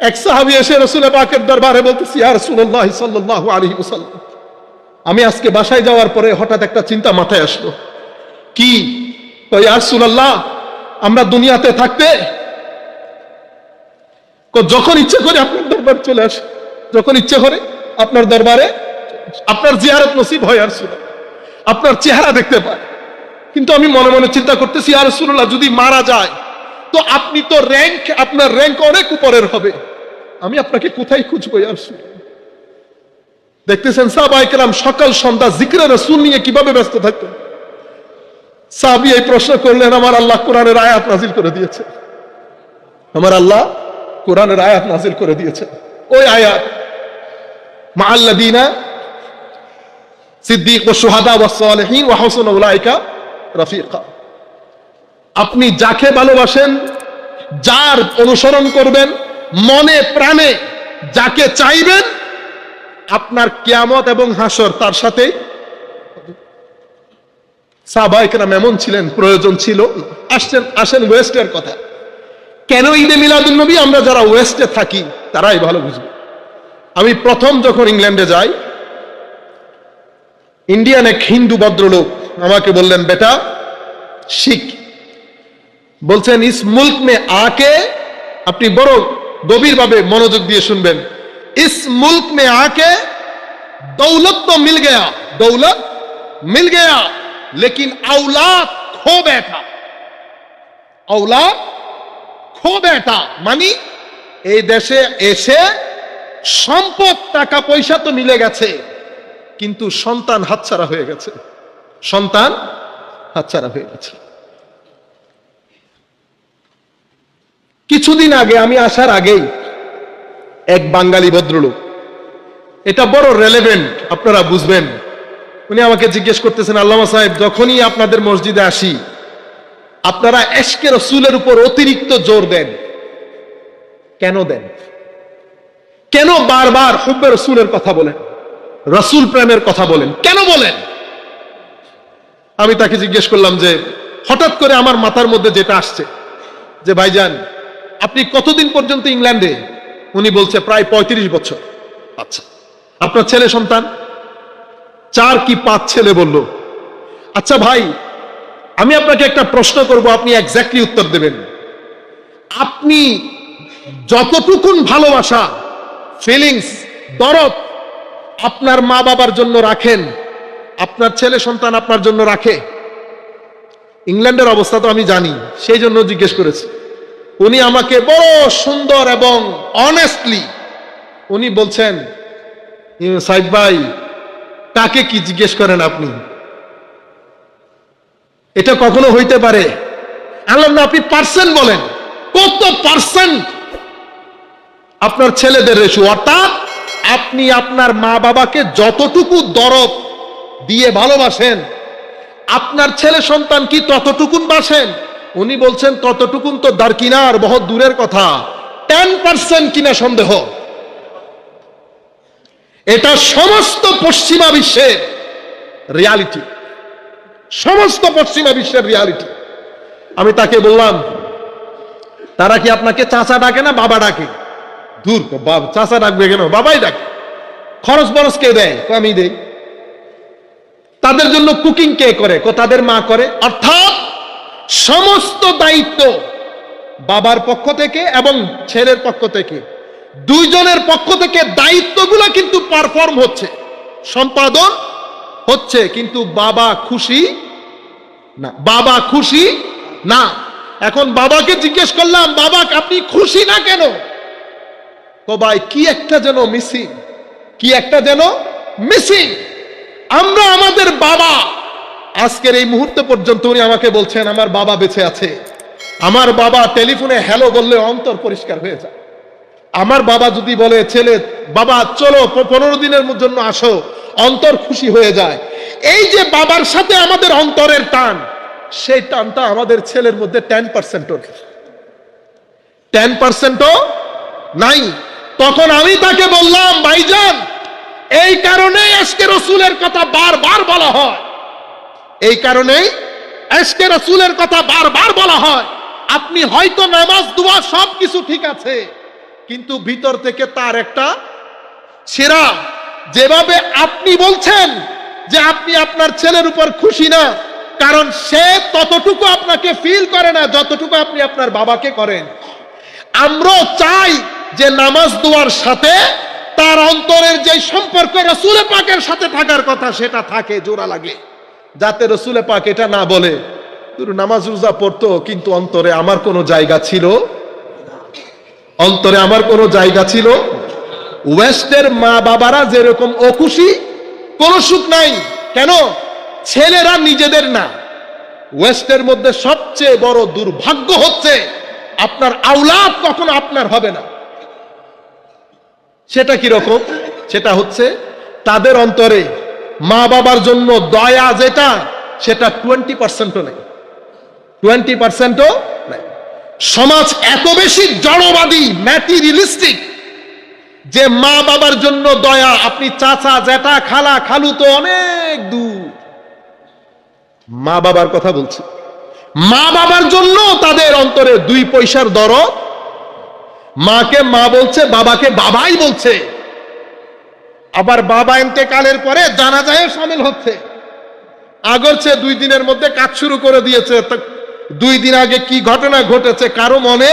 এক সাহাবি এসে রসুল পাকের দরবারে বলতেছি আর রসুল্লাহ সাল্লাহ আলী মুসাল্লাম আমি আজকে বাসায় যাওয়ার পরে হঠাৎ একটা চিন্তা মাথায় আসলো। কি? আর সুনাল্লাহ আমরা দুনিয়াতে থাকতে? যখন ইচ্ছে করে আপনার দরবার চলে আসে, যখন ইচ্ছে করে আপনার দরবারে, আপনার জিয়ারত নসিব হয় আর আপনার চেহারা দেখতে পায়। কিন্তু আমি মনে মনে চিন্তা করতেছি আর সুনাল্লাহ যদি মারা যায় তো আপনি তো র্যাঙ্ক আপনার র্যাঙ্ক অনেক উপরের হবে। আমি আপনাকে কোথায় খুঁজবো আর দেখতেছেন সাহাবাই কেরাম সকাল সন্ধ্যা জিক্রে রসুল নিয়ে কীভাবে ব্যস্ত থাকতেন? সাহাবি এই প্রশ্ন করলেন, আমার আল্লাহ কোরআনের আয়াত নাজিল করে দিয়েছে। আমার আল্লাহ কোরআনের আয়াত নাজিল করে দিয়েছে। ওই আয়াত মা আল্লাদিনা সিদ্দিক ও সোহাদা ও সালেহীন ও হোসেন উলাইকা রফিকা। আপনি যাকে ভালোবাসেন, যার অনুসরণ করবেন, মনে প্রাণে যাকে চাইবেন, আপনার কিয়ামত এবং হাসর তার সাথে সাহবাহিকরাম এমন ছিলেন, প্রয়োজন ছিল। আসছেন, আসেন ওয়েস্টের কথা। কেন ঈদে মিলাদুল নবী? আমরা যারা ওয়েস্টে থাকি, তারাই ভালো বুঝবে। আমি প্রথম যখন ইংল্যান্ডে যাই, ইন্ডিয়ান এক হিন্দু ভদ্রলোক আমাকে বললেন, বেটা, শিখ বলছেন, ইস মুল্ক মে আকে। আপনি বড় গভীরভাবে মনোযোগ দিয়ে শুনবেন। ইস মুল্ক মে আকে, দৌলত তো মিল গেয়া। দৌলত মিল গেয়া, লেকিন আউলাদ খো বেঠা আউলাদ খো বেঠা মানে এই দেশে এসে সম্পদ, টাকা, পয়সা তো মিলে গেছে, কিন্তু সন্তান হাতছাড়া হয়ে গেছে। সন্তান হাতছাড়া হয়ে গেছে। কিছুদিন আগে আমি আসার আগেই এক বাঙালি ভদ্রলোক, এটা বড় রেলেভেন্ট আপনারা বুঝবেন। উনি আমাকে জিজ্ঞেস করতেছেন, আল্লামা সাহেব, যখনই আপনাদের মসজিদে আসি, আপনারা এশকে রসুলের উপর অতিরিক্ত জোর দেন। কেন দেন? কেন বারবার হুব্বে রসুলের কথা বলেন? রসুল প্রেমের কথা বলেন? কেন বলেন? আমি তাকে জিজ্ঞেস করলাম যে, হঠাৎ করে আমার মাথার মধ্যে যেটা আসছে, যে, ভাইজান আপনি কতদিন পর্যন্ত ইংল্যান্ডে? উনি বলছে প্রায় ৩৫ বছর। আচ্ছা আপনার ছেলে সন্তান? চার কি পাঁচ ছেলে বলল? আচ্ছা ভাই, আমি আপনাকে একটা প্রশ্ন করব, আপনি এক্স্যাক্টলি উত্তর দেবেন। আপনি যতটুকুন ভালোবাসা ফিলিংস দরদ আপনার মা বাবার জন্য রাখেন, আপনার ছেলে সন্তান আপনার জন্য রাখে। ইংল্যান্ডের অবস্থা তো আমি জানি, সেই জন্য জিজ্ঞেস করেছি। উনি আমাকে বড় সুন্দর এবং অনেস্টলি উনি বলছেন "ইয়ে, সাইদ ভাই তাকে কি জিজ্ঞেস করেন আপনি? এটা কখনো হইতে পারে। না আপনি পার্সেন্ট বলেন। কত পার্সেন্ট আপনার ছেলেদের রেশু? অর্থাৎ আপনি আপনার মা বাবাকে যতটুকু দরদ দিয়ে ভালোবাসেন আপনার ছেলে সন্তান কি ততটুকুন বাসেন? উনি বলছেন, ততটুকুন তো দারকিনার বহুত দূরের কথা। টেন পার্সেন্ট কিনা সন্দেহ। এটা সমস্ত পশ্চিমা বিশ্বের রিয়ালিটি। সমস্ত পশ্চিমা বিশ্বের রিয়ালিটি। আমি তাকে বললাম, তারা কি আপনাকে চাচা ডাকে না বাবা ডাকে? দূর চাচা ডাকবে কেন? বাবাই ডাকে। খরচ বরচ কে দেয়? আমি দেই। তাদের জন্য কুকিং কে করে? তাদের মা করে? অর্থাৎ সমস্ত দায়িত্ব বাবার পক্ষ থেকে এবং ছেলের পক্ষ থেকে। দুইজনের পক্ষ থেকে দায়িত্বগুলো কিন্তু পারফর্ম হচ্ছে। সম্পাদন হচ্ছে, কিন্তু বাবা খুশি না। বাবা খুশি না। এখন বাবাকে জিজ্ঞেস করলাম, বাবা, আপনি খুশি না কেন? তো ভাই, কি একটা যেন মিসিং কি একটা যেন মিসিং আমরা আমাদের বাবা আজকের এই মুহূর্ত পর্যন্ত উনি আমাকে বলছেন, আমার বাবা বেঁচে আছে। আমার বাবা টেলিফোনে হ্যালো বললে অন্তর পরিষ্কার হয়ে যায়। আমার বাবা যদি বলে, ছেলে, বাবা, চলো পনেরো দিনের জন্য আসো, অন্তর খুশি হয়ে যায়। এই যে বাবার সাথে আমাদের অন্তরের টান, সেই টানটা আমাদের ছেলের মধ্যে টেন পার্সেন্টও টেন পার্সেন্টও নাই। তখন আমি তাকে বললাম, ভাইজান, এই কারণেই আজকে রসুলের কথা বারবার বলা হয়। এই কারণেই আজকে রসুলের কথা বারবার বলা হয়, আপনি হয়তো নামাজ, দোয়া সব কিছু ঠিক আছে, কিন্তু ভিতর থেকে তার একটা সেরা যেভাবে আপনি বলছেন যে আপনি আপনার ছেলের উপর খুশি না, কারণ সে ততটুকু আপনাকে ফিল করে না যতটুকু আপনি আপনার বাবাকে করেন। আমরাও চাই যে নামাজ, দোয়ার সাথে তার অন্তরের যে সম্পর্ক রসুলে পাকের সাথে থাকার কথা সেটা থাকে, জোড়া লাগে। যাতে রসুলে পাক এটা না বলে নামাজ রোজা পড়তো, কিন্তু অন্তরে আমার কোনো জায়গা ছিল? অন্তরে আমার কোনো জায়গা ছিল? ওয়েস্টের মা বাবারা যেরকম অখুশি, কোনো সুখ নাই। কেন? ছেলেরা নিজেদের না। ওয়েস্টের মধ্যে সবচেয়ে বড় দুর্ভাগ্য হচ্ছে, আপনার আওলাদ কখনো আপনার হবে না। সেটা কি রকম সেটা হচ্ছে, তাদের অন্তরে মা বাবার জন্য দয়া যেটা, সেটা টোয়েন্টি পার্সেন্টও নেই। টোয়েন্টি পার্সেন্টও নেই। সমাজ এত বেশি জড়বাদী ম্যাটেরিয়ালিস্টিক যে মা বাবার জন্য দয়া, আপনি চাচা জেঠা খালা, খালু তো অনেক দূর। মা বাবার কথা বলছি। মা বাবার জন্য তাদের অন্তরে দুই পয়সার দরদ। মাকে মা বলছে, বাবাকে বাবাই বলছে। আবার বাবা ইন্তেকালের পরে জানাজায় সামিল হচ্ছে। আগরছে দুই দিনের মধ্যে কাজ শুরু করে দিয়েছে। দুই দিন আগে কি ঘটনা ঘটেছে কারও মনে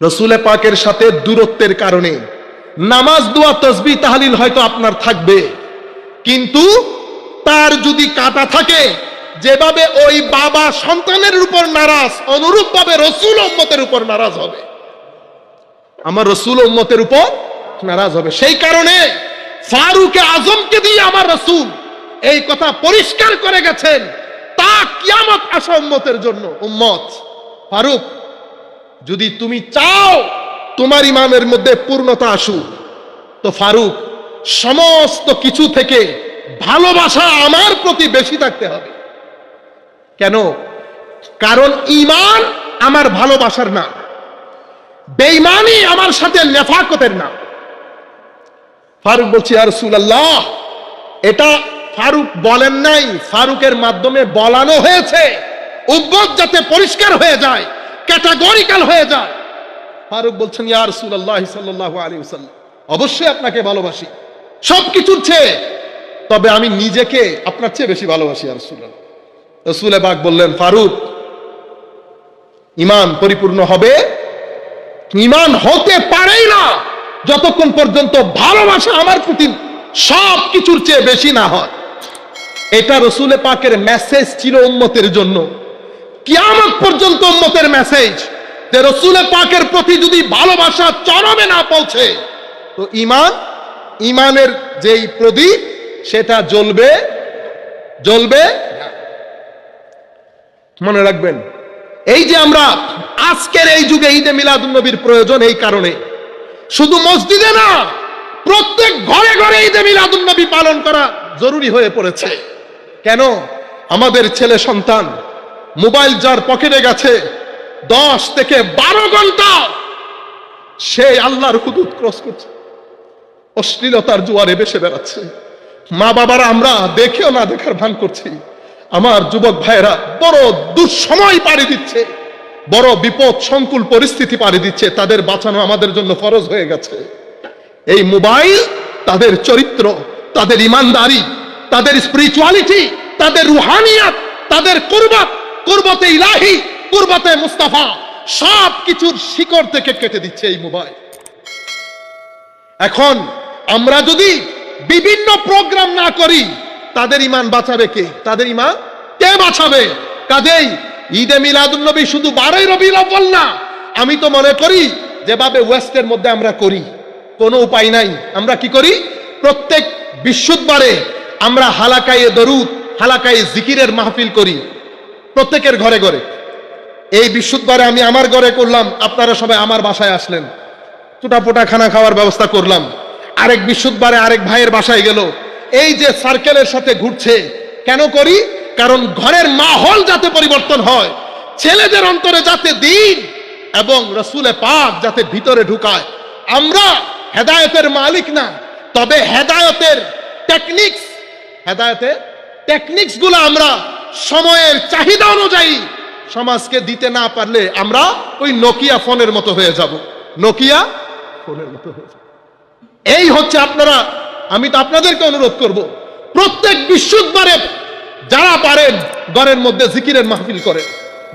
রসুলে পাকের সাথে দূরত্বের কারণে নামাজ, দোয়া, তসবি, তাহলিল হয়তো আপনার থাকবে। কিন্তু তার যদি কাটা থাকে, যেভাবে ওই বাবা সন্তানের উপর নারাজ অনুরূপ ভাবে রসুল উম্মতের উপর নারাজ হবে। আমার রসুল উম্মতের উপর নারাজ হবে। সেই কারণে ফারুকে আজমকে দিয়ে আমার রসুল এই কথা পরিষ্কার করে গেছেন। তা কিয়ামত আসা উম্মতের জন্য। উম্মত, ফারুক, যদি তুমি চাও তোমার ইমামের মধ্যে পূর্ণতা আসুক, তো ফারুক, সমস্ত কিছু থেকে ভালোবাসা আমার প্রতি বেশি থাকতে হবে। কেন? কারণ ইমান আমার ভালোবাসার না। বেইমানি আমার সাথে নেফাকতের না। ফারুক বলছি আর সুলাল্লাহ এটা ফারুক বলেন নাই, ফারুকের মাধ্যমে বলানো হয়েছে। উব্বত যাতে পরিষ্কার হয়ে যায়, ক্যাটাগরিক্যাল হয়ে যায়। ফারুক বলছেন, ইয়া রাসূলুল্লাহ সাল্লাল্লাহু আলাইহি ওয়াসাল্লাম, অবশ্যই আপনাকে ভালোবাসি, সবকিছুর চেয়ে। তবে আমি নিজেকে আপনার চেয়ে বেশি ভালোবাসি আর রাসূলুল্লাহ। রসুলে বাগ বললেন, ফারুক ইমান পরিপূর্ণ হবে ইমান হতে পারেই না, যতক্ষণ পর্যন্ত ভালোবাসা আমার প্রতি সব কিছুর চেয়ে বেশি না হয়। এটা রসুলে পাকের মেসেজ ছিল উম্মতের জন্য। কিয়ামত পর্যন্ত উম্মতের মেসেজ যে রসুলে পাকের প্রতি যদি ভালোবাসা চরমে না পৌঁছে, তো ইমান, ইমানের যেই প্রদীপ, সেটা জ্বলবে জ্বলবে মনে রাখবেন, এই যে আমরা আজকের এই যুগে ঈদে মিলাদুন নবীর প্রয়োজন এই কারণে। শুধু মসজিদে না, প্রত্যেক ঘরে ঘরে ঈদে মিলাদুন নবী পালন করা জরুরি হয়ে পড়েছে। কেন? আমাদের ছেলে সন্তান মোবাইল যার পকেটে গেছে, দশ থেকে বারো ঘণ্টা সে আল্লাহর হুদুদ ক্রস করছে। অশ্লীলতার জোয়ারে বেসে বেড়াচ্ছে। মা বাবারা, আমরা দেখেও না দেখার ভান করছি। আমার যুবক ভাইয়েরা বড় দুঃসময় পাড়ি দিচ্ছে। বড় বিপদ, সংকুল পরিস্থিতি পাড়ি দিচ্ছে। তাদের বাঁচানো আমাদের জন্য ফরজ হয়ে গেছে। এই মোবাইল, তাদের চরিত্র, তাদের ইমানদারি, তাদের স্পিরিচুয়ালিটি তাদের রুহানিয়াত, তাদের কুরবাত, কুরবতে ইলাহি, কুরবতে মুস্তাফা সব কিছুর শিকড় থেকে কেটে দিচ্ছে এই মোবাইল। এখন আমরা যদি বিভিন্ন প্রোগ্রাম না করি, তাদের ইমান বাঁচাবে কে? তাদের ইমান কে বাঁচাবে? কাজেই ঈদে মিলাদুন্নবী শুধু বারোই রবি আব্বাল না, আমি তো মনে করি যেভাবে ওয়েস্টের মধ্যে আমরা করি, কোনো উপায় নাই। আমরা কি করি? প্রত্যেক বিশুদ্ধবারে আমরা হালাকায়ে দরুদ, হালাকায়ে জিকিরের মাহফিল করি, প্রত্যেকের ঘরে ঘরে। এই বিশুদ্ধবারে আমি আমার ঘরে করলাম, আপনারা সবাই আমার বাসায় আসলেন। টুটাপুটা খানা খাওয়ার ব্যবস্থা করলাম। আরেক বিশুদ্ধবারে আরেক ভাইয়ের বাসায় গেল। এই যে সার্কেলের সাথে ঘুরছে, কেন করি? কারণ ঘরের মাহল যাতে পরিবর্তন হয়, ছেলেদের অন্তরে যাতে দিন এবং রসুলে পাক যাতে ভিতরে ঢুকায়। আমরা হেদায়তের মালিক না, তবে হেদায়তের টেকনিক্স হেদায়তের টেকনিক্সগুলো আমরা সময়ের চাহিদা অনুযায়ী সমাজকে দিতে না পারলে আমরা ওই নোকিয়া ফোনের মতো হয়ে যাব। নোকিয়া ফোনের মতো হয়ে যাব। এই হচ্ছে আপনারা, আমি তো আপনাদেরকে অনুরোধ করব, প্রত্যেক বিশুদ্ধবারে যারা পারেন, ঘরের মধ্যে জিকিরের মাহফিল করেন।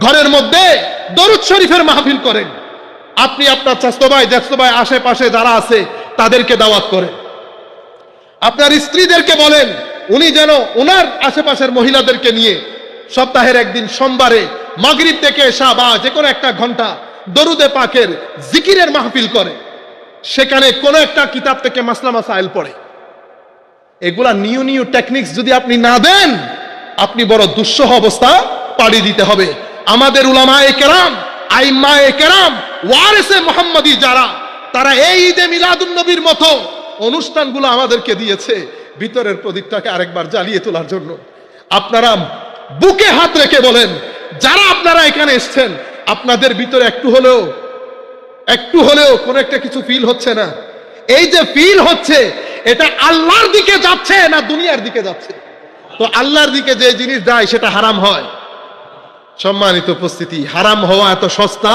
ঘরের মধ্যে দরুদ শরীফের মাহফিল করেন। আপনি আপনার চাস্তো ভাই জ্যাষ্ঠ ভাই আশেপাশে যারা আছে, তাদেরকে দাওয়াত করেন। আপনার স্ত্রীদেরকে বলেন, উনি যেন ওনার আশেপাশের মহিলাদেরকে নিয়ে সপ্তাহের একদিন সোমবারে মাগরিব থেকে এসা বা যে কোনো একটা ঘণ্টা দরুদে পাকের জিকিরের মাহফিল করে। সেখানে কোনো একটা কিতাব থেকে মাসলা মাসাইল পড়ে। এগুলা নিউ নিউ টেকনিক্স যদি আপনি না দেন আপনি বড় দুঃসহ অবস্থা পাড়ি দিতে হবে। আমাদের উলামায়ে কেরাম, আইম্মায়ে কেরাম, ওয়ারেসে মোহাম্মদী যারা, তারা এই ঈদে মিলাদুন নবীর মতো অনুষ্ঠানগুলো আমাদেরকে দিয়েছে ভিতরের প্রদীপটাকে আরেকবার জ্বালিয়ে তোলার জন্য। আপনারা বুকে হাত রেখে বলেন, যারা আপনারা এখানে এসছেন, আপনাদের ভিতরে একটু হলেও একটু হলেও কোন একটা কিছু ফিল হচ্ছে না। এই যে ফিল হচ্ছে, এটা আল্লাহর দিকে যাচ্ছে না দুনিয়ার দিকে যাচ্ছে? তো আল্লাহর দিকে যে জিনিস দেয় সেটা হারাম হয়। সম্মানিত উপস্থিতি, হারাম হওয়া এত সস্তা